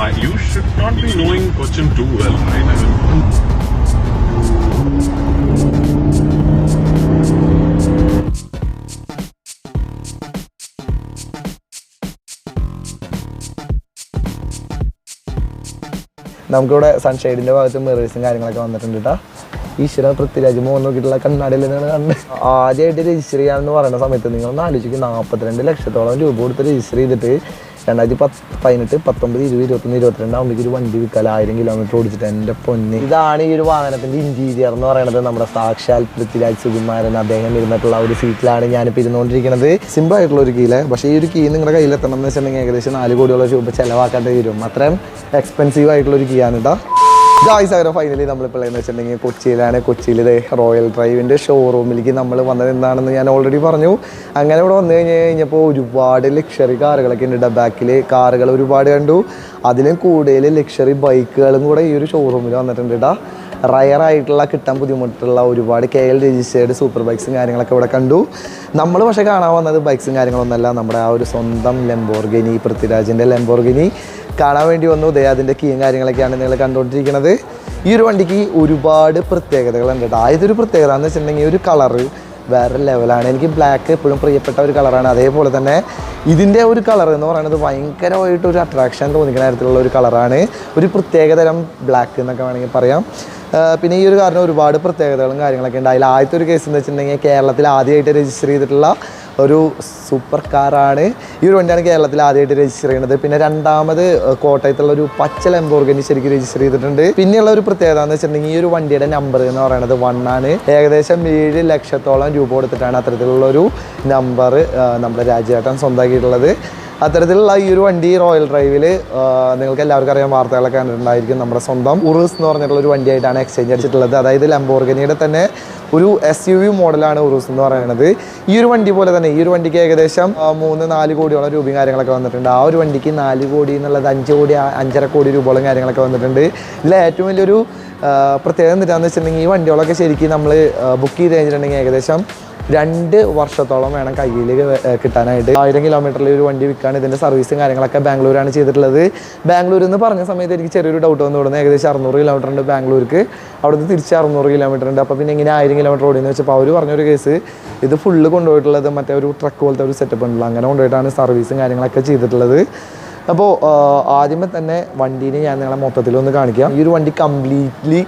I, you should not be knowing Cochin too well, right? I mean, നമുക്കിവിടെ സൺഷൈഡിന്റെ ഭാഗത്ത് മിറേഴ്സും കാര്യങ്ങളൊക്കെ വന്നിട്ടുണ്ട് കേട്ടോ ഈശ്വര പൃഥ്വിരാജ് മോഹൻ നോക്കിയിട്ടുള്ള കണ്ണാടിയിൽ നിന്നാണ് കണ്ട്? ആദ്യമായിട്ട് രജിസ്റ്റർ ചെയ്യാമെന്ന് പറയുന്ന സമയത്ത് നിങ്ങൾ ഒന്ന് ആലോചിക്കും. നാൽപ്പത്തിരണ്ട് ലക്ഷത്തോളം രൂപ കൊടുത്ത് രജിസ്റ്റർ ചെയ്തിട്ട് രണ്ടായിരത്തി പത്ത് പതിനെട്ട് പത്തൊമ്പത് ഇരുപത് ഇരുപത്തൊന്ന് ഇരുപത്തി ആകുമ്പോൾ ഒരു വണ്ടി വിൽക്കാൻ ആയിരം കിലോമീറ്റർ ഓടിച്ചിട്ട് എന്റെ പൊന്ന്. ഇതാണ് ഈ ഒരു വാഹനത്തിന്റെ ഇന്റീരിയർ എന്ന് പറയുന്നത് നമ്മുടെ സാക്ഷാൽ പൃഥ്വിരാജ് സുകുമാരൻ. അദ്ദേഹം ഇരുന്നിട്ടുള്ള ഒരു സീറ്റിലാണ് ഞാനിപ്പോൾ ഇരുന്നുകൊണ്ടിരിക്കുന്നത്. സിമ്പിൾ ആയിട്ടുള്ള ഒരു കീൽ പക്ഷേ ഈ ഒരു കീ നിങ്ങളുടെ കയ്യിൽ എത്തണം എന്ന് വെച്ചിട്ടുണ്ടെങ്കിൽ ഏകദേശം നാല് കോടിയോളം രൂപ ചിലവാക്കേണ്ടി വരും. അത്രയും എക്സ്പെൻസീവ് ആയിട്ടുള്ള ഒരു കീയാണ് കേട്ടോ ഗായ്സ് അങ്ങനെ ഫൈനലി നമ്മളിപ്പോൾ എന്ന് വെച്ചിട്ടുണ്ടെങ്കിൽ കൊച്ചിയിലാണ്. കൊച്ചിയിലെ റോയൽ ഡ്രൈവിന്റെ ഷോറൂമിലേക്ക് നമ്മൾ വന്നത് എന്താണെന്ന് ഞാൻ ഓൾറെഡി പറഞ്ഞു. അങ്ങനെ ഇവിടെ വന്നു കഴിഞ്ഞ് കഴിഞ്ഞപ്പോൾ ഒരുപാട് ലക്ഷറി കാറുകളൊക്കെ ഉണ്ട് ഡബാക്കിൽ കാറുകൾ ഒരുപാട് കണ്ടു. അതിലും കൂടുതൽ ലക്ഷറി ബൈക്കുകളും കൂടെ ഈ ഒരു ഷോറൂമിൽ വന്നിട്ടുണ്ട് കേട്ടോ റയർ ആയിട്ടുള്ള കിട്ടാൻ ബുദ്ധിമുട്ടുള്ള ഒരുപാട് കെ എൽ രജിസ്റ്റേർഡ് സൂപ്പർ ബൈക്സും കാര്യങ്ങളൊക്കെ ഇവിടെ കണ്ടു. നമ്മൾ പക്ഷേ കാണാൻ വന്നത് ബൈക്സും കാര്യങ്ങളൊന്നുമല്ല. നമ്മുടെ ആ ഒരു സ്വന്തം ലെംബോർഗിനി പൃഥ്വിരാജിന്റെ ലെംബോർഗിനി കാണാൻ വേണ്ടി വന്നു. ഉദയ അതിന്റെ കീയും കാര്യങ്ങളൊക്കെയാണ് നിങ്ങൾ കണ്ടുകൊണ്ടിരിക്കുന്നത്. ഈ ഒരു വണ്ടിക്ക് ഒരുപാട് പ്രത്യേകതകളുണ്ട് കേട്ടോ. ആയതൊരു പ്രത്യേകത എന്ന് വെച്ചിട്ടുണ്ടെങ്കിൽ ഒരു കളറ് വേറെ ലെവലാണ് എനിക്ക് ബ്ലാക്ക് എപ്പോഴും പ്രിയപ്പെട്ട ഒരു കളറാണ് അതേപോലെ തന്നെ ഇതിന്റെ ഒരു കളർ എന്ന് പറയുന്നത് ഭയങ്കരമായിട്ട് ഒരു അട്രാക്ഷൻ തോന്നിക്കുന്ന തരത്തിലുള്ള ഒരു കളറാണ് ഒരു പ്രത്യേകതരം ബ്ലാക്ക് എന്നൊക്കെ വേണമെങ്കിൽ പറയാം. പിന്നെ ഈ ഒരു കാരണം ഒരുപാട് പ്രത്യേകതകളും കാര്യങ്ങളൊക്കെ ഉണ്ട്. അതിൽ ആദ്യത്തെ ഒരു കേസ് എന്ന് വെച്ചിട്ടുണ്ടെങ്കിൽ കേരളത്തിൽ ആദ്യമായിട്ട് രജിസ്റ്റർ ചെയ്തിട്ടുള്ള ഒരു സൂപ്പർ കാറാണ് ഈ ഒരു വണ്ടിയാണ് കേരളത്തിൽ ആദ്യമായിട്ട് രജിസ്റ്റർ ചെയ്യുന്നത്. പിന്നെ രണ്ടാമത് കോട്ടയത്തുള്ള ഒരു പച്ച ലംബോർഗനി ശരിക്കും രജിസ്റ്റർ ചെയ്തിട്ടുണ്ട്. പിന്നെയുള്ള ഒരു പ്രത്യേകത എന്ന് വെച്ചിട്ടുണ്ടെങ്കിൽ ഈ ഒരു വണ്ടിയുടെ നമ്പർ എന്ന് പറയുന്നത് വൺ ആണ്. ഏകദേശം ഏഴ് ലക്ഷത്തോളം രൂപ കൊടുത്തിട്ടാണ് അത്തരത്തിലുള്ള ഒരു നമ്പർ നമ്മുടെ രാജ്യേട്ടൻ സ്വന്തമാക്കിയിട്ടുള്ളത്. അത്തരത്തിലുള്ള ഈ ഒരു വണ്ടി റോയൽ ഡ്രൈവിൽ നിങ്ങൾക്ക് എല്ലാവർക്കും അറിയാം വാർത്തകളൊക്കെ കണ്ടിട്ടുണ്ടായിരിക്കും നമ്മുടെ സ്വന്തം ഉറുസ് എന്ന് പറഞ്ഞിട്ടുള്ള ഒരു വണ്ടിയായിട്ടാണ് എക്സ്ചേഞ്ച് അടിച്ചിട്ടുള്ളത്. അതായത് ലംബോർഗനിയുടെ തന്നെ ഒരു എസ് യു വി മോഡലാണ് ഉറൂസ് എന്ന് പറയുന്നത്. ഈ ഒരു വണ്ടി പോലെ തന്നെ ഈ ഒരു വണ്ടിക്ക് ഏകദേശം മൂന്ന് നാല് കോടിയോളം രൂപയും കാര്യങ്ങളൊക്കെ വന്നിട്ടുണ്ട്. ആ ഒരു വണ്ടിക്ക് നാല് കോടി എന്നുള്ളത് അഞ്ച് കോടി അഞ്ചര കോടി രൂപയോളം കാര്യങ്ങളൊക്കെ വന്നിട്ടുണ്ട്. ഇതിൽ ഏറ്റവും വലിയൊരു പ്രത്യേകത എന്താണെന്ന് വെച്ചിട്ടുണ്ടെങ്കിൽ ഈ വണ്ടികളൊക്കെ ശരിക്കും നമ്മൾ ബുക്ക് ചെയ്ത് കഴിഞ്ഞിട്ടുണ്ടെങ്കിൽ ഏകദേശം രണ്ട് വർഷത്തോളം വേണം കയ്യിൽ കിട്ടാനായിട്ട്. ആയിരം കിലോമീറ്ററിൽ ഒരു വണ്ടി വിൽക്കാൻ ഇതിന്റെ സർവീസും കാര്യങ്ങളൊക്കെ ബാംഗ്ലൂരാണ് ചെയ്തിട്ടുള്ളത്. ബാംഗ്ലൂർ എന്ന് പറഞ്ഞ സമയത്ത് എനിക്ക് ചെറിയൊരു ഡൗട്ട് വന്നു. തുടങ്ങുന്നത് ഏകദേശം അറുന്നൂറ് കിലോമീറ്റർ ഉണ്ട് ബാംഗ്ലൂർക്ക്. അവിടുന്ന് തിരിച്ച് അറുന്നൂറ് കിലോമീറ്റർ ഉണ്ട്. അപ്പോൾ പിന്നെ ഇങ്ങനെ ആയിരം കിലോമീറ്റർ ഓടിയെന്ന് വെച്ചപ്പോൾ അവർ പറഞ്ഞൊരു കേസ് ഇത് ഫുള്ള് കൊണ്ടുപോയിട്ടുള്ളത് മറ്റേ ഒരു ട്രക്ക് പോലത്തെ ഒരു സെറ്റപ്പ് ഉണ്ടല്ലോ. അങ്ങനെ കൊണ്ടുപോയിട്ടാണ് സർവീസും കാര്യങ്ങളൊക്കെ ചെയ്തിട്ടുള്ളത്. അപ്പോൾ ആദ്യമേ തന്നെ വണ്ടീനെ ഞാൻ നിങ്ങളെ മൊത്തത്തിൽ ഒന്ന് കാണിക്കാം. ഈ ഒരു വണ്ടി കംപ്ലീറ്റ്ലി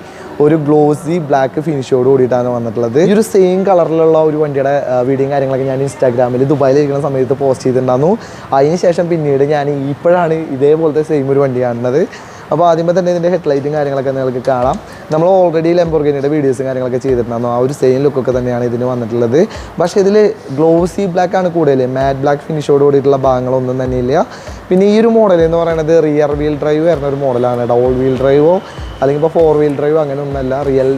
ഒരു ഗ്ലോസി ബ്ലാക്ക് ഫിനിഷോട് കൂടിയിട്ടാണ് വന്നിട്ടുള്ളത്. ഈ ഒരു സെയിം കളറിലുള്ള ഒരു വണ്ടിയുടെ വീഡിയോയും കാര്യങ്ങളൊക്കെ ഞാൻ ഇൻസ്റ്റാഗ്രാമിൽ ദുബായിലിരിക്കുന്ന സമയത്ത് പോസ്റ്റ് ചെയ്തിട്ടുണ്ടായിരുന്നു. അതിനുശേഷം പിന്നീട് ഞാൻ ഇപ്പോഴാണ് ഇതേപോലത്തെ സെയിം ഒരു വണ്ടി കാണുന്നത്. അപ്പോൾ ആദ്യമേ തന്നെ ഇതിന്റെ ഹെഡ്ലൈറ്റും കാര്യങ്ങളൊക്കെ നിങ്ങൾക്ക് കാണാം. നമ്മൾ ഓൾറെഡി ലെംബോർഗിനിയുടെ വീഡിയോസും കാര്യങ്ങളൊക്കെ ചെയ്തിട്ടുണ്ടായിരുന്നു. ആ ഒരു സെയിം ലുക്കൊക്കെ തന്നെയാണ് ഇതിന് വന്നിട്ടുള്ളത്. പക്ഷേ ഇതിൽ ഗ്ലോസി ബ്ലാക്ക് ആണ് കൂടുതൽ മാറ്റ് ബ്ലാക്ക് ഫിനിഷോട് കൂടിയിട്ടുള്ള ഭാഗങ്ങളൊന്നും തന്നെ ഇല്ല. പിന്നെ ഈ ഒരു മോഡൽ എന്ന് പറയുന്നത് റിയർ വീൽ ഡ്രൈവ് വരുന്ന ഒരു മോഡലാണ് ഡബിൾ വീൽ ഡ്രൈവോ അല്ലെങ്കിൽ ഇപ്പോൾ ഫോർ വീൽ ഡ്രൈവ് അങ്ങനെ ഒന്നല്ല റിയൽ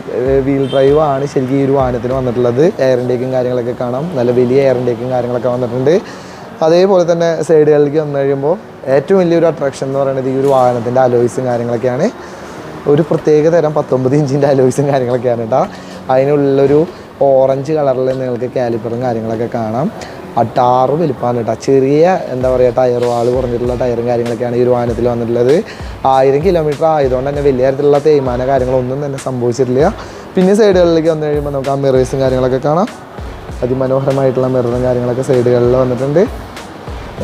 വീൽ ഡ്രൈവ് ആണ് ശരിക്കും ഈ ഒരു വാഹനത്തിന് വന്നിട്ടുള്ളത്. എയറിന്റെയും കാര്യങ്ങളൊക്കെ കാണാം. നല്ല വലിയ എയറിന്റെയും കാര്യങ്ങളൊക്കെ വന്നിട്ടുണ്ട്. അതേപോലെ തന്നെ സൈഡുകളിലേക്ക് വന്നു കഴിയുമ്പോൾ ഏറ്റവും വലിയൊരു അട്രാക്ഷൻ എന്ന് പറയുന്നത് ഈ ഒരു വാഹനത്തിന്റെ അലോയ്സും കാര്യങ്ങളൊക്കെയാണ്. ഒരു പ്രത്യേക തരം പത്തൊമ്പത് ഇഞ്ചിന്റെ അലോയ്സും കാര്യങ്ങളൊക്കെയാണ് കേട്ടോ അതിനുള്ളൊരു ഓറഞ്ച് കളറിൽ നിങ്ങൾക്ക് കാലിപ്പറും കാര്യങ്ങളൊക്കെ കാണാം. ആ അട്ടാറ് വലിപ്പമാണ് കേട്ടോ ചെറിയ എന്താ പറയുക ടയർ വാൾ കുറഞ്ഞിട്ടുള്ള ടയറും കാര്യങ്ങളൊക്കെയാണ് ഈ ഒരു വാഹനത്തിൽ വന്നിട്ടുള്ളത്. ആയിരം കിലോമീറ്റർ ആയതുകൊണ്ട് തന്നെ വലിയ തരത്തിലുള്ള തേയ്മാന കാര്യങ്ങളൊന്നും തന്നെ സംഭവിച്ചിട്ടില്ല. പിന്നെ സൈഡുകളിലേക്ക് വന്നു കഴിയുമ്പോൾ നമുക്ക് ആ മിറേഴ്സും കാര്യങ്ങളൊക്കെ കാണാം. അതിമനോഹരമായിട്ടുള്ള മിററും കാര്യങ്ങളൊക്കെ സൈഡുകളിൽ വന്നിട്ടുണ്ട്.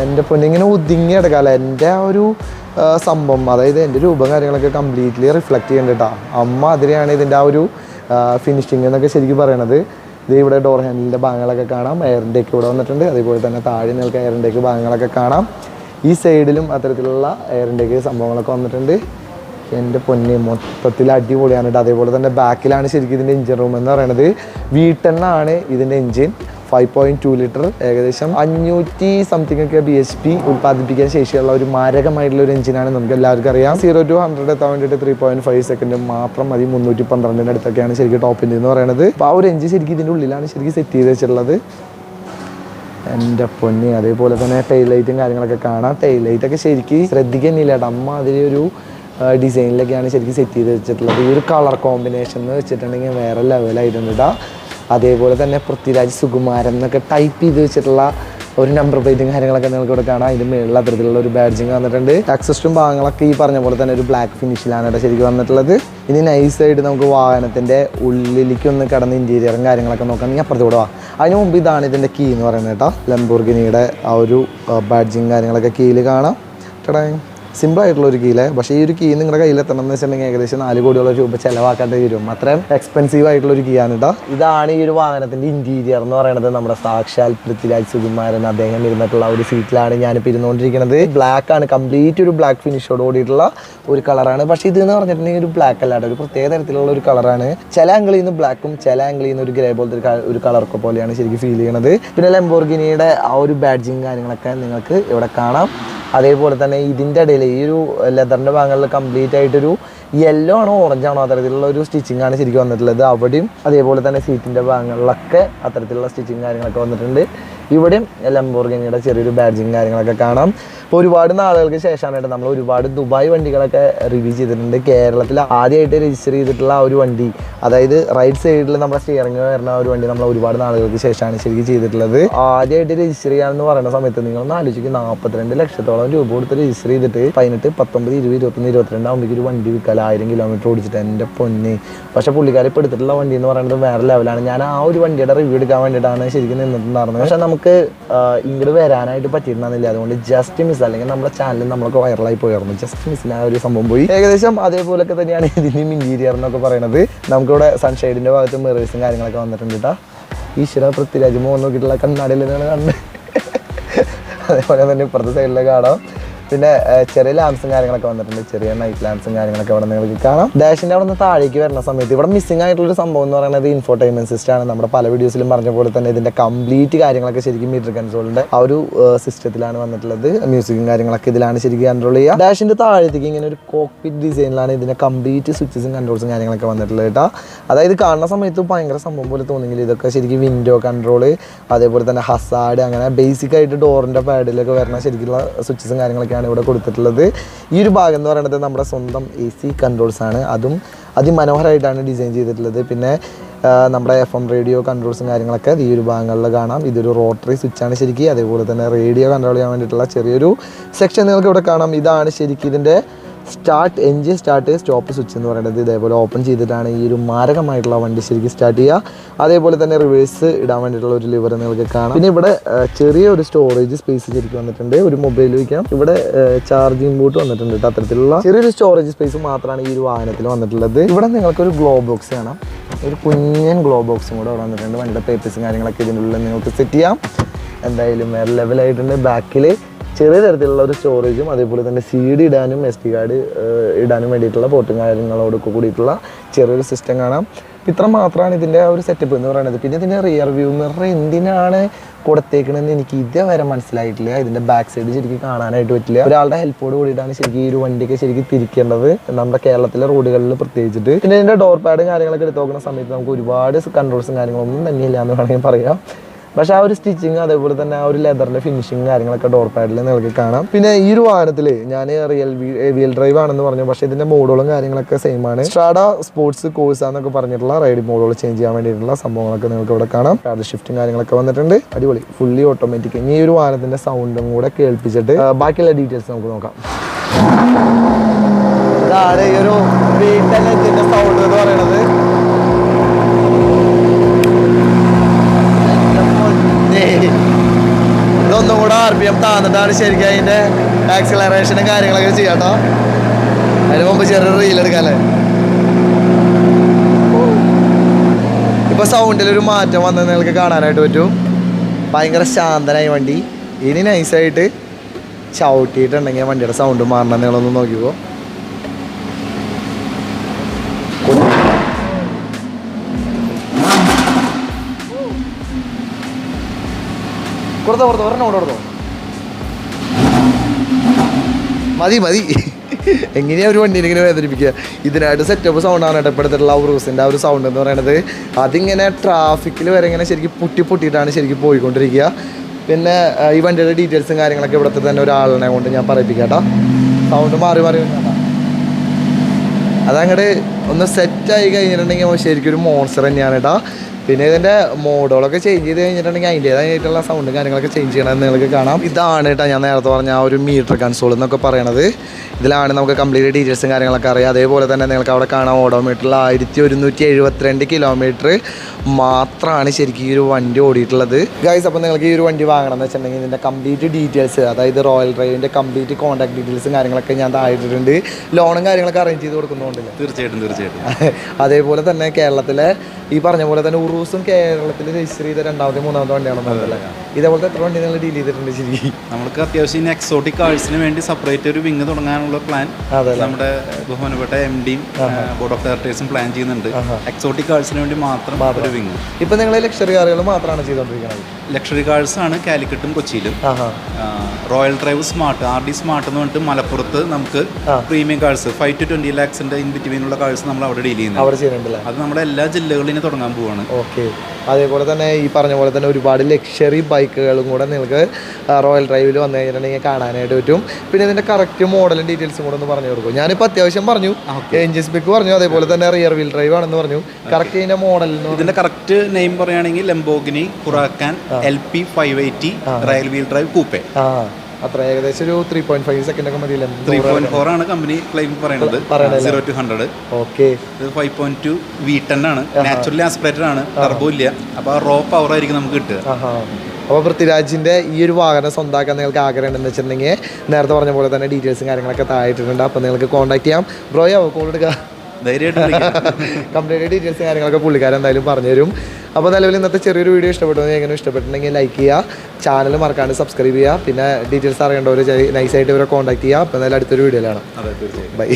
എന്റെ പൊന്നിങ്ങനെ ഒതുങ്ങി കിടക്കാമല്ലോ എന്റെ ആ ഒരു സംഭവം അതായത് എന്റെ രൂപം കാര്യങ്ങളൊക്കെ കംപ്ലീറ്റ്ലി റിഫ്ലക്റ്റ് ചെയ്യുന്നുണ്ട് കേട്ടോ അമ്മ അതിനെയാണ് ഇതിന്റെ ആ ഒരു ഫിനിഷിങ് എന്നൊക്കെ ശരിക്കും പറയണത്. ഇത് ഇവിടെ ഡോർ ഹാൻഡിലിന്റെ ഭാഗങ്ങളൊക്കെ കാണാം. എയറിന്റെയൊക്കെ ഇവിടെ വന്നിട്ടുണ്ട്. അതേപോലെ തന്നെ താഴെ നിങ്ങൾക്ക് എയറിന്റെയൊക്കെ ഭാഗങ്ങളൊക്കെ കാണാം. ഈ സൈഡിലും അത്തരത്തിലുള്ള എയറിന്റെയൊക്കെ സംഭവങ്ങളൊക്കെ വന്നിട്ടുണ്ട്. എന്റെ പൊന്നി മൊത്തത്തിൽ അടിപൊളിയാണ് കേട്ടോ. അതേപോലെ തന്നെ ബാക്കിലാണ് ശരിക്കും ഇതിന്റെ എഞ്ചിൻ റൂം എന്ന് പറയുന്നത് വീട്ടെണ്ണാണ് ഇതിന്റെ engine five point two litre ഏകദേശം അഞ്ഞൂറ്റി സംതിങ് ഒക്കെ ബി എച്ച് പി ഉൽപ്പാദിപ്പിക്കാൻ ശേഷിയുള്ള ഒരു മാരകമായിട്ടുള്ള ഒരു എഞ്ചിനാണ് നമുക്ക് എല്ലാവർക്കും അറിയാം. സീറോ ടു ഹൺഡ്രഡ് എത്താൻ വേണ്ടിയിട്ട് ത്രീ പോയിന്റ് ഫൈവ് സെക്കൻഡ് മാത്രം മതി. മുന്നൂറ്റി പന്ത്രണ്ടിന്റെ അടുത്തൊക്കെയാണ് ശരിക്കും ടോപ്പിന്റെ എന്ന് പറയുന്നത് അപ്പോൾ ആ ഒരു എഞ്ചിൻ ശരിക്കും ഇതിന്റെ ഉള്ളിലാണ് ശരിക്കും സെറ്റ് ചെയ്ത് വെച്ചിട്ടുള്ളത്. എന്റെ പൊന്നി അതേപോലെ തന്നെ ടൈൽ ലൈറ്റും കാര്യങ്ങളൊക്കെ കാണാം. ടൈൽ ലൈറ്റ് ഒക്കെ ശരിക്കും ശ്രദ്ധിക്കുന്നില്ല അമ്മ അതിൽ ഒരു ഡിസൈനിലൊക്കെയാണ് ശരിക്കും സെറ്റ് ചെയ്ത് വെച്ചിട്ടുള്ളത്. ഈ ഒരു കളർ കോമ്പിനേഷൻ എന്ന് വെച്ചിട്ടുണ്ടെങ്കിൽ വേറെ ലെവലായിട്ടുണ്ട് കേട്ടോ അതേപോലെ തന്നെ പൃഥ്വിരാജ് സുകുമാരൻ എന്നൊക്കെ ടൈപ്പ് ചെയ്ത് വെച്ചിട്ടുള്ള ഒരു നമ്പർ പ്ലേറ്റും കാര്യങ്ങളൊക്കെ നിങ്ങൾക്ക് ഇവിടെ കാണാം. ഇതിന് മേളിൽ ഒരു ബാഡ്ജിങ് വന്നിട്ടുണ്ട് അക്സസ്റ്റും ഭാഗങ്ങളൊക്കെ ഈ പറഞ്ഞ പോലെ തന്നെ ഒരു ബ്ലാക്ക് ഫിനിഷിലാണ് ഇവിടെ ശരിക്കും വന്നിട്ടുള്ളത്. ഇനി നൈസായിട്ട് നമുക്ക് വാഹനത്തിന്റെ ഉള്ളിലേക്ക് ഒന്ന് കടന്ന് ഇന്റീരിയറും കാര്യങ്ങളൊക്കെ നോക്കുകയാണെങ്കിൽ അപ്പുറത്തോടെ അപ്പുറത്തൂടെ വാ. അതിന് മുമ്പ് ഇതാണ് ഇതിന്റെ കീ എന്ന് പറയുന്നത് കേട്ടോ. ലംബോർഗിനിയുടെ ആ ഒരു ബാഡ്ജിങ് കാര്യങ്ങളൊക്കെ കീയിൽ കാണാം. ടടാ സിമ്പിൾ ആയിട്ടുള്ള ഒരു കീൽ പക്ഷേ ഈ ഒരു കീ നിങ്ങളുടെ കയ്യിൽ എത്തണം എന്ന് വെച്ചിട്ടുണ്ടെങ്കിൽ ഏകദേശം നാല് കോടിയോളം രൂപ ചിലവാക്കേണ്ടി വരും. അത്രയും എക്സ്പെൻസീവ് ആയിട്ടുള്ള ഒരു കീയാണ് കേട്ടോ ഇതാണ് ഈ ഒരു വാഹനത്തിന്റെ ഇന്റീരിയർ എന്ന് പറയുന്നത് നമ്മുടെ സാക്ഷാൽ പൃഥ്വിരാജ് സുകുമാരൻ അദ്ദേഹം ഇരുന്നിട്ടുള്ള ഒരു സീറ്റിലാണ് ഞാനിപ്പോൾ ഇരുന്നുകൊണ്ടിരിക്കുന്നത്. ബ്ലാക്ക് ആണ്. കംപ്ലീറ്റ് ഒരു ബ്ലാക്ക് ഫിനിഷോട് കൂടിയിട്ടുള്ള ഒരു കളറാണ് പക്ഷേ ഇത് എന്ന് പറഞ്ഞിട്ടുണ്ടെങ്കിൽ ഒരു ബ്ലാക്ക് അല്ലാണ്ട് ഒരു പ്രത്യേക തരത്തിലുള്ള ഒരു കളറാണ് ചില ആംഗിളിൽ നിന്ന് ബ്ലാക്കും ചില ആംഗിളിൽ നിന്ന് ഒരു ഗ്രേ പോലത്തെ ഒരു കളറൊക്കെ പോലെയാണ് ശരിക്കും ഫീൽ ചെയ്യണത്. പിന്നെ ലംബോർഗിനിയുടെ ആ ഒരു ബാഡ്ജിങ് കാര്യങ്ങളൊക്കെ നിങ്ങൾക്ക് ഇവിടെ കാണാം. അതേപോലെ തന്നെ ഇതിന്റെ ഇടയിൽ ഈ ഒരു ലെതറിന്റെ ഭാഗങ്ങളിൽ കംപ്ലീറ്റ് ആയിട്ടൊരു യെല്ലോ ആണോ ഓറഞ്ച് ആണോ അത്തരത്തിലുള്ള ഒരു സ്റ്റിച്ചിങ് ആണ് ശരിക്കും വന്നിട്ടുള്ളത്. അവിടെയും അതേപോലെ തന്നെ സീറ്റിന്റെ ഭാഗങ്ങളിലൊക്കെ അത്തരത്തിലുള്ള സ്റ്റിച്ചിങ് കാര്യങ്ങളൊക്കെ വന്നിട്ടുണ്ട്. ഇവിടെയും ലംബോർഗിനിയുടെ ചെറിയൊരു ബാഡ്ജിങ് കാര്യങ്ങളൊക്കെ കാണാം. ഇപ്പോൾ ഒരുപാട് നാളുകൾക്ക് ശേഷമാണ് നമ്മൾ ഒരുപാട് ദുബായ് വണ്ടികളൊക്കെ റിവ്യൂ ചെയ്തിട്ടുണ്ട്. കേരളത്തിൽ ആദ്യമായിട്ട് രജിസ്റ്റർ ചെയ്തിട്ടുള്ള ആ ഒരു വണ്ടി അതായത് റൈറ്റ് സൈഡിൽ നമ്മുടെ സ്റ്റിയറിംഗ് വരുന്ന ഒരു വണ്ടി നമ്മൾ ഒരുപാട് നാളുകൾക്ക് ശേഷമാണ് ശരിക്കും ചെയ്തിട്ടുള്ളത്. ആദ്യമായിട്ട് രജിസ്റ്റർ ചെയ്യാമെന്ന് പറയുന്ന സമയത്ത് നിങ്ങൾ ഒന്ന് ആലോചിക്കും നാൽപ്പത്തിരണ്ട് ലക്ഷത്തോളം രൂപ കൊടുത്ത് രജിസ്റ്റർ ചെയ്തിട്ട് പതിനെട്ട് പത്തൊമ്പത് ഇരുപത് ഇരുപത്തൊന്ന് ഇരുപത്തിരണ്ട് ആകുമ്പോൾ ഒരു വണ്ടി വിൽക്കാൽ ആയിരം കിലോമീറ്റർ ഓടിച്ചിട്ട്. എന്റെ പൊന്ന്. പക്ഷേ പുള്ളിക്കാരെ ഇപ്പോൾ എടുത്തിട്ടുള്ള വണ്ടി എന്ന് പറയുന്നത് വേറെ ലെവലാണ് ഞാൻ ആ ഒരു വണ്ടിയുടെ റിവ്യൂ എടുക്കാൻ വേണ്ടിയിട്ടാണ് ശരിക്കും നിന്നിട്ടുണ്ടായിരുന്നത് പക്ഷേ നമുക്ക് ഇങ്ങോട്ട് വരാനായിട്ട് പറ്റിയിട്ടുണ്ടായിരുന്നില്ല. അതുകൊണ്ട് ജസ്റ്റ് മിസ് അല്ലെങ്കിൽ നമ്മുടെ ചാനലിൽ നമ്മളൊക്കെ വൈറലായി പോയായിരുന്നു. ജസ്റ്റ് മിസ്സിന് ആ ഒരു സംഭവം പോയി. ഏകദേശം അതേപോലൊക്കെ തന്നെയാണ് ഇതിന്റെയും ഇന്റീരിയർ എന്നൊക്കെ പറയുന്നത് നമുക്കിവിടെ സൺഷൈഡിന്റെ ഭാഗത്ത് മിറേഴ്സും കാര്യങ്ങളൊക്കെ വന്നിട്ടുണ്ട് കേട്ടോ ഈശ്വര പൃഥ്വിരാജ് മോൻ നോക്കിയിട്ടുള്ള കണ്ണാടിയിൽ നിന്നാണ് കണ്ണ് അതേപോലെ തന്നെ ഇപ്പുറത്തെ സൈഡിലെ കാണാം. പിന്നെ ചെറിയ ലാംസും കാര്യങ്ങളൊക്കെ വന്നിട്ടുണ്ട്. ചെറിയ നൈറ്റ് ലാംസും കാര്യങ്ങളൊക്കെ അവിടെ നിങ്ങൾക്ക് കാണാം. ഡാഷിന്റെ അവിടെ നിന്ന് താഴേക്ക് വരുന്ന സമയത്ത് ഇവിടെ മിസ്സിംഗ് ആയിട്ടുള്ള ഒരു സംഭവം എന്ന് പറയുന്നത് ഇൻഫോർടൈൻമെന്റ് സിസ്റ്റം ആണ്. നമ്മുടെ പല വീഡിയോസിലും പറഞ്ഞ പോലെ തന്നെ ഇതിന്റെ കംപ്ലീറ്റ് കാര്യങ്ങളൊക്കെ ശരിക്കും മീറ്റർ കൺസോളിന്റെ ആ ഒരു സിസ്റ്റത്തിലാണ് വന്നിട്ടുള്ളത്. മ്യൂസിക്കും കാര്യങ്ങളൊക്കെ ഇതിലാണ് ശരിക്കും കൺട്രോൾ ചെയ്യുക. ഡാഷിന്റെ താഴത്തേക്ക് ഇങ്ങനെ ഒരു കോക്പിറ്റ് ഡിസൈനിലാണ് ഇതിന്റെ കംപ്ലീറ്റ് സ്വിച്ചസും കൺട്രോൾസും കാര്യങ്ങളൊക്കെ വന്നിട്ടുള്ളത് കേട്ടോ. അതായത് കാണുന്ന സമയത്ത് ഭയങ്കര സംഭവം പോലെ തോന്നുമെങ്കിൽ ഇതൊക്കെ ശരിക്കും വിൻഡോ കൺട്രോൾ അതേപോലെ തന്നെ ഹസാഡ് അങ്ങനെ ബേസിക് ആയിട്ട് ഡോറിന്റെ പാഡിലൊക്കെ വരുന്ന ശരിക്കുള്ള സ്വിച്ചസും കാര്യങ്ങളൊക്കെയാണ് ഇവിടെ കൊടുത്തിട്ടുള്ളത്. ഈ ഒരു ഭാഗം എന്ന് പറയുന്നത് നമ്മുടെ സ്വന്തം എ സി കൺട്രോൾസ് ആണ്. അതും അതിമനോഹരമായിട്ടാണ് ഡിസൈൻ ചെയ്തിട്ടുള്ളത്. പിന്നെ നമ്മുടെ എഫ് എം റേഡിയോ കൺട്രോൾസും കാര്യങ്ങളൊക്കെ ഈ ഒരു ഭാഗങ്ങളിൽ കാണാം. ഇതൊരു റോട്ടറി സ്വിച്ചാണ് ശരിക്കും. അതേപോലെ തന്നെ റേഡിയോ കൺട്രോൾ ചെയ്യാൻ വേണ്ടിയിട്ടുള്ള ചെറിയൊരു സെക്ഷൻ നിങ്ങൾക്ക് ഇവിടെ കാണാം. ഇതാണ് ശരിക്കും ഇതിന്റെ start engine start stop switch എന്ന് പറയുന്നത് ഇതേപോലെ ഓപ്പൺ ചെയ്തിട്ടാണ് ഈ ഒരു മാരകമായിട്ടുള്ള വണ്ടി ശരിക്കും സ്റ്റാർട്ട് ചെയ്യുക. അതേപോലെ തന്നെ റിവേഴ്സ് ഇടാൻ വേണ്ടിയിട്ടുള്ള ഒരു ലിവർ നിങ്ങൾക്ക് കാണാം. പിന്നെ ഇവിടെ ചെറിയ ഒരു സ്റ്റോറേജ് സ്പേസ് ശരിക്കും വന്നിട്ടുണ്ട്. ഒരു മൊബൈൽ വയ്ക്കാം. ഇവിടെ ചാർജിങ് ബൂട്ട് വന്നിട്ടുണ്ട് കേട്ടോ. അത്തരത്തിലുള്ള. ചെറിയൊരു സ്റ്റോറേജ് സ്പേസ് മാത്രമാണ് ഈ ഒരു വാഹനത്തിൽ വന്നിട്ടുള്ളത്. ഇവിടെ നിങ്ങൾക്ക് ഒരു ഗ്ലോ ബോക്സ് കാണാം. ഒരു കുഞ്ഞൻ ഗ്ലോ ബോക്സും കൂടെ ഇവിടെ വന്നിട്ടുണ്ട്. വണ്ടിയുടെ പേപ്പേഴ്സും കാര്യങ്ങളൊക്കെ ഇതിന്റെ ഉള്ളിൽ നിങ്ങൾക്ക് സെറ്റ് ചെയ്യാം. എന്തായാലും വേറെ ലെവലായിട്ടുണ്ട് ബാക്കിൽ ചെറിയ തരത്തിലുള്ള ഒരു സ്റ്റോറേജും അതേപോലെ തന്നെ സി ഡി ഇടാനും എസ് ഡി കാർഡ് ഇടാനും വേണ്ടിയിട്ടുള്ള പോർട്ടും കാര്യങ്ങളോടൊക്കെ കൂടിയിട്ടുള്ള ചെറിയൊരു സിസ്റ്റം കാണാം. ഇത്ര മാത്രമാണ് ഇതിന്റെ ആ ഒരു സെറ്റപ്പ് എന്ന് പറയുന്നത്. പിന്നെ ഇതിന്റെ റിയർ വ്യൂ മിറർ എന്തിനാണ് കൊടുത്തേക്കണമെന്ന് എനിക്ക് ഇതേവരെ മനസ്സിലായിട്ടില്ല. ഇതിന്റെ ബാക്ക് സൈഡ് ശരിക്കും കാണാനായിട്ട് പറ്റില്ല. ഒരാളുടെ ഹെൽപ്പോട് കൂടിയിട്ടാണ് ശരിക്കും ഈ ഒരു വണ്ടിയൊക്കെ ശരിക്കും തിരിക്കേണ്ടത്. നമ്മുടെ കേരളത്തിലെ റോഡുകളിൽ പ്രത്യേകിച്ചിട്ട്. പിന്നെ ഇതിന്റെ ഡോർ പാഡും കാര്യങ്ങളൊക്കെ എടുത്ത് നോക്കുന്ന സമയത്ത് നമുക്ക് ഒരുപാട് കൺട്രോൾസും കാര്യങ്ങളൊന്നും തന്നെയില്ല എന്ന് വേണമെങ്കിൽ പറയാം. പക്ഷെ ആ ഒരു സ്റ്റിച്ചിങ് അതേപോലെ തന്നെ ആ ഒരു ലെതറിന്റെ ഫിനിഷിങ് കാര്യങ്ങളൊക്കെ ഡോർ പാഡിൽ നിങ്ങൾക്ക് കാണാം. പിന്നെ ഈ ഒരു വാഹനത്തിൽ ഞാൻ റിയൽ വീൽ ഡ്രൈവ് ആണെന്ന് പറഞ്ഞു. പക്ഷെ ഇതിന്റെ മോഡുകളും കാര്യങ്ങളൊക്കെ സെയിം ആണ്. സ്ട്രാഡ സ്പോർട്സ് കോഴ്സ് എന്നൊക്കെ പറഞ്ഞിട്ടുള്ള റൈഡ് മോഡുകൾ ചേഞ്ച് ചെയ്യാൻ വേണ്ടിയിട്ടുള്ള സംഭവങ്ങളൊക്കെ നിങ്ങൾക്ക് ഇവിടെ കാണാം. പാഡ് ഷിഫ്റ്റും കാര്യങ്ങളൊക്കെ വന്നിട്ടുണ്ട്. അടിപൊളി. ഫുള്ളി ഓട്ടോമാറ്റിക് ഈ ഒരു വാഹനത്തിന്റെ സൗണ്ടും കൂടെ കേൾപ്പിച്ചിട്ട് ബാക്കിയുള്ള ഡീറ്റെയിൽസ് നമുക്ക് നോക്കാം. ഈ ഒരു വീട്ടിലെ സൗണ്ട് എന്ന് പറയുന്നത് ഇതൊന്നും കൂടെ താന്നിട്ടാണ് ശരിക്കും അതിന്റെ ആക്സിലറേഷനും കാര്യങ്ങളൊക്കെ ചെയ്യാട്ടോ അതിന് മുമ്പ് ചെറിയ റീൽ എടുക്കാല്ലേ ഇപ്പൊ സൗണ്ടിലൊരു മാറ്റം വന്നത് നിങ്ങൾക്ക് കാണാനായിട്ട് പറ്റും. ഭയങ്കര ശാന്തനായി വണ്ടി. ഇനി നൈസായിട്ട് ചവിട്ടിയിട്ടുണ്ടെങ്കിൽ വണ്ടിയുടെ സൗണ്ട് മാറണം നിങ്ങളൊന്ന് നോക്കിക്കോ. കൊടുത്തോ കൊടുത്തോ ഒരെണ്ണം കൂടെ കൊടുത്തോ. മതി മതി. എങ്ങനെയാ ഒരു വണ്ടി ഇങ്ങനെ വേദനിപ്പിക്കുക? ഇതിനായിട്ട് സെറ്റപ്പ് സൗണ്ടാണ് കേട്ടോ ഇപ്പോഴത്തുള്ള ഔറൂസിന്റെ ആ ഒരു സൗണ്ട് എന്ന് പറയുന്നത് അതിങ്ങനെ ട്രാഫിക്കിൽ വരെ ഇങ്ങനെ ശരിക്കും പൊട്ടി പൊട്ടിയിട്ടാണ് ശരിക്കും പോയിക്കൊണ്ടിരിക്കുക. പിന്നെ ഈ വണ്ടിയുടെ ഡീറ്റെയിൽസും കാര്യങ്ങളൊക്കെ ഇവിടുത്തെ തന്നെ ഒരാളിനെ കൊണ്ട് ഞാൻ പറയിപ്പിക്കാട്ടോ. സൗണ്ട് മാറി മാറി? അതങ്ങോട്ട് ഒന്ന് സെറ്റായി കഴിഞ്ഞിട്ടുണ്ടെങ്കിൽ ശരിക്കും ഒരു മോൺസ്റ്റർ തന്നെയാണ് കേട്ടോ പിന്നെ ഇതിന്റെ മോഡുകളൊക്കെ ചേഞ്ച് ചെയ്ത് കഴിഞ്ഞിട്ടുണ്ടെങ്കിൽ അതിന്റേതായിട്ടുള്ള സൗണ്ടും കാര്യങ്ങളൊക്കെ ചേഞ്ച് ചെയ്യണമെന്ന് നിങ്ങൾക്ക് കാണാം. ഇതാണ് കേട്ടോ ഞാൻ നേരത്തെ പറഞ്ഞ ആ ഒരു മീറ്റർ കൺസോൾ എന്നൊക്കെ പറയണത്. ഇതിലാണ് നമുക്ക് കംപ്ലീറ്റ് ഡീറ്റെയിൽസും കാര്യങ്ങളൊക്കെ അറിയാം. അതേപോലെ തന്നെ നിങ്ങൾക്ക് അവിടെ കാണാം ഓഡോമീറ്ററിൽ ആയിരത്തി ഒരുന്നൂറ്റി എഴുപത്തിരണ്ട് കിലോമീറ്റർ മാത്രമാണ് ശരിക്കും ഈ ഒരു വണ്ടി ഓടിയിട്ടുള്ളത്. ഗൈസ് അപ്പോൾ നിങ്ങൾക്ക് ഈ ഒരു വണ്ടി വാങ്ങണം എന്ന് വെച്ചിട്ടുണ്ടെങ്കിൽ ഇതിന്റെ കംപ്ലീറ്റ് ഡീറ്റെയിൽസ് അതായത് റോയൽ ഡ്രൈവിന്റെ കംപ്ലീറ്റ് കോൺടാക്ട് ഡീറ്റെയിൽസും കാര്യങ്ങളൊക്കെ ഞാൻ താഴെയിട്ടിട്ടുണ്ട്. ലോണും കാര്യങ്ങളൊക്കെ അറേഞ്ച് ചെയ്ത് കൊടുക്കുന്നുണ്ടല്ലോ. തീർച്ചയായിട്ടും തീർച്ചയായിട്ടും. അതേപോലെ തന്നെ കേരളത്തിലെ ഈ പറഞ്ഞ പോലെ തന്നെ ഉറൂസും കേരളത്തിൽ രജിസ്റ്റർ ചെയ്ത രണ്ടാമത്തെ മൂന്നാമത്തെ പറഞ്ഞല്ലേ ഇതേപോലത്തെ എത്ര വണ്ടി നിങ്ങൾ ഡീൽ ചെയ്തിട്ടുണ്ട് ശരിക്കും? നമുക്ക് അത്യാവശ്യം എക്സോട്ടിക് കാഴ്സിന് വേണ്ടി സെപ്പറേറ്റ് ഒരു വിങ് തുടങ്ങാനുള്ള പ്ലാൻ നമ്മുടെ ബഹുമാനപ്പെട്ട എം ഡിയും ബോർഡ് ഓഫ് ഡയറക്ടേഴ്സും പ്ലാൻ ചെയ്യുന്നുണ്ട്. എക്സോട്ടിക് കാഴ്സിന് വേണ്ടി മാത്രം ഒരു വിങ് ഇപ്പൊ നിങ്ങൾ ലക്ഷറി കാറുകൾ മാത്രമാണ് ചെയ്തുകൊണ്ടിരിക്കുന്നത് ലക്ഷറി കാഴ്സ് ആണ് കാലിക്കട്ടും കൊച്ചിയിലും. Royal drive smart R D smart എന്ന് പറഞ്ഞിട്ട് മലപ്പുറത്ത് നമുക്ക് premium cars five to twenty ലാക്സിന്റെ in ബിറ്റ്വീനുള്ള കാഴ്സ് നമ്മൾ അവിടെ ഡീൽ ചെയ്യുന്നത് അത് നമ്മുടെ എല്ലാ ജില്ലകളിലും തുടങ്ങാൻ പോവാണ്. ഓക്കെ. അതേപോലെ തന്നെ ഈ പറഞ്ഞ പോലെ തന്നെ ഒരുപാട് ലക്ഷറി ബൈക്കുകളും കൂടെ നിങ്ങൾക്ക് റോയൽ ഡ്രൈവിൽ വന്നു കഴിഞ്ഞിട്ടുണ്ടെങ്കിൽ കാണാനായിട്ട് പറ്റും. പിന്നെ ഇതിന്റെ കറക്റ്റ് മോഡലും ഡീറ്റെയിൽസും കൂടെ ഒന്ന് പറഞ്ഞു കൊടുക്കും. ഞാനിപ്പോൾ അത്യാവശ്യം പറഞ്ഞു. എൻജിൻ സ്പെക്ക് പറഞ്ഞു അതേപോലെ തന്നെ റിയർ വീൽ ഡ്രൈവ് ആണെന്ന് പറഞ്ഞു. കറക്റ്റ് ഇതിന്റെ മോഡൽ ഇതിന്റെ കറക്റ്റ് നെയിം പറയുകയാണെങ്കിൽ Lamborghini Huracan L P five eighty rear wheel drive coupe ആ. അത്ര ഏകദേശം ഒരു ത്രീ പോയിന്റ് ഫൈവ് സെക്കൻഡ് ഒക്കെ മതിയല്ലേ? ത്രീ പോയിന്റ് ഫോർ ആണ് കമ്പനി ക്ലെയിം പറയുന്നത് സീറോ ടു ഹൺഡ്രഡ് ഓക്കെ ഇത് five point two V ten ആണ്. നാച്ചുറലി ആസ്പിറേറ്റഡ് ആണ്. ടർബോ ഇല്ല. അപ്പോൾ ആ റോ പവർ ആയിരിക്കും നമുക്ക് കിട്ടുക. അപ്പോൾ പൃഥ്വിരാജിന്റെ ഈ ഒരു വാഹനം സ്വന്തമാക്കാൻ നിങ്ങൾക്ക് ആഗ്രഹം ഉണ്ടെന്ന് വെച്ചിട്ടുണ്ടെങ്കിൽ നേരത്തെ പറഞ്ഞ പോലെ തന്നെ ഡീറ്റെയിൽസും കാര്യങ്ങളൊക്കെ താഴെയിട്ടുണ്ട് അപ്പോൾ നിങ്ങൾക്ക് കോൺടാക്ട് ചെയ്യാം. ബ്രോയോ കോൾ എടുക്കുക. കംപ്ലീറ്റ് ഡീറ്റെയിൽസ് കാര്യങ്ങളൊക്കെ പുള്ളിക്കാരൻ എന്തായാലും പറഞ്ഞു തരും അപ്പോൾ നിലവിൽ ഇന്നത്തെ ചെറിയൊരു വീഡിയോ ഇഷ്ടപ്പെട്ടു. എങ്ങനെ ഇഷ്ടപ്പെട്ടിട്ടുണ്ടെങ്കിൽ ലൈക്ക് ചെയ്യുക. ചാനൽ മറക്കാണ്ട് സബ്സ്ക്രൈബ് ചെയ്യുക. പിന്നെ ഡീറ്റെയിൽസ് അറിയേണ്ടവർ നൈസായിട്ട് ഇവരെ കോൺടാക്ട് ചെയ്യുക. അപ്പോൾ എന്തായാലും അടുത്തൊരു വീഡിയോയിലാണ് ബൈ